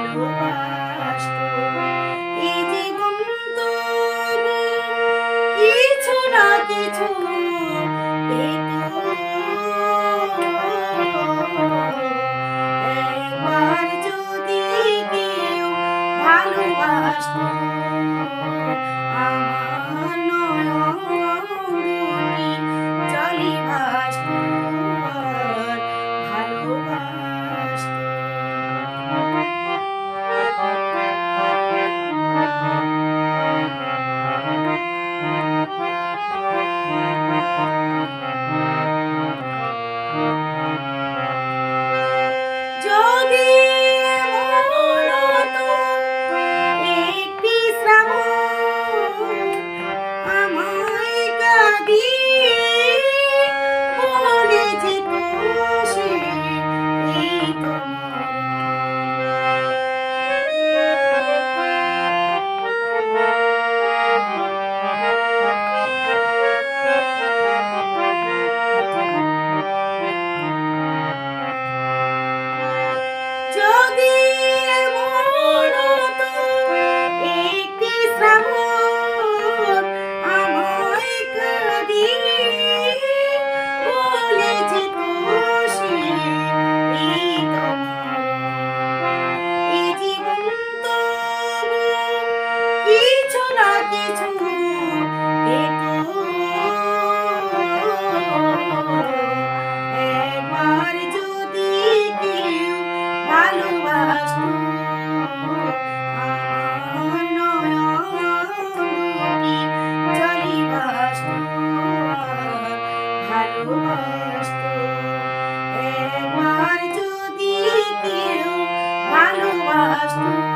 ভালোবাসত। এই জীবন তো কিছু না কিছু একবার যদি কেউ ভালোবাসত past.